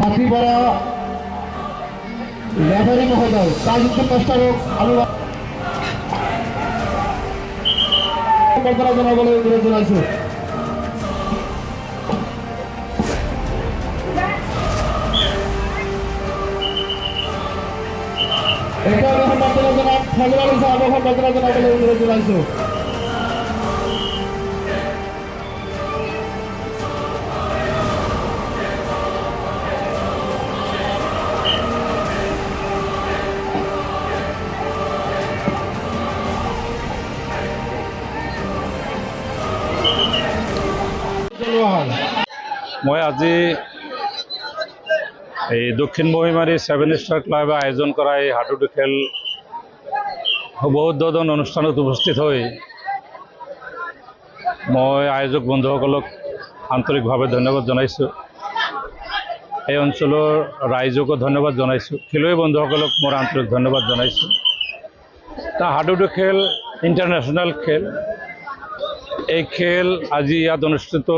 সাথীপাড়া ব্যাপারী মহোদয় তার কিন্তু কষ্ট হোক আলু জনগণের বিরোধ জানাইছে এটা রহমান জনাব ফজল আলী সাহেব রহমান জনাব বলে অনুরোধ জানাইছো মই আজি এই দক্ষিণ মহিমাৰী ছেভেন ষ্টাৰ ক্লাবে আয়োজন কৰা এই হাডুডু খেল শুভোদ্বোধন অনুষ্ঠানত উপস্থিত হৈ মই আয়োজক বন্ধুসকলক আন্তৰিকভাৱে ধন্যবাদ জনাইছোঁ। এই অঞ্চলৰ ৰাইজকো ধন্যবাদ জনাইছোঁ। খেলুৱৈ বন্ধুসকলক মোৰ আন্তৰিক ধন্যবাদ জনাইছোঁ। হাডুডু খেল ইণ্টাৰনেশ্যনেল খেল। এই খেল আজি ইয়াত অনুষ্ঠিত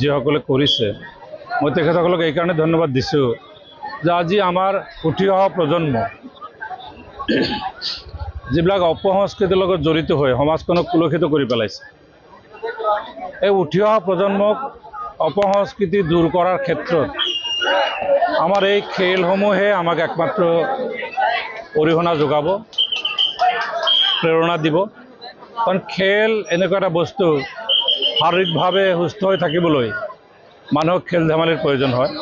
যিসকলে কৰিছে, মই তেখেতসকলক এইকাৰণে ধন্যবাদ দিছোঁ যে আজি আমাৰ উঠি অহা প্ৰজন্ম যিবিলাক অপসংস্কৃতিৰ লগত জড়িত হৈ সমাজখনক কুলষিত কৰি পেলাইছে, এই উঠি অহা প্ৰজন্মক অপসংস্কৃতি দূৰ কৰাৰ ক্ষেত্ৰত আমাৰ এই খেলসমূহে আমাক একমাত্ৰ অৰিহণা যোগাব, প্ৰেৰণা দিব। কাৰণ খেল এনেকুৱা এটা বস্তু শাৰীৰিকভাৱে সুস্থ হৈ থাকিবলৈ মানুহক খেল ধেমালিৰ প্ৰয়োজন হয়।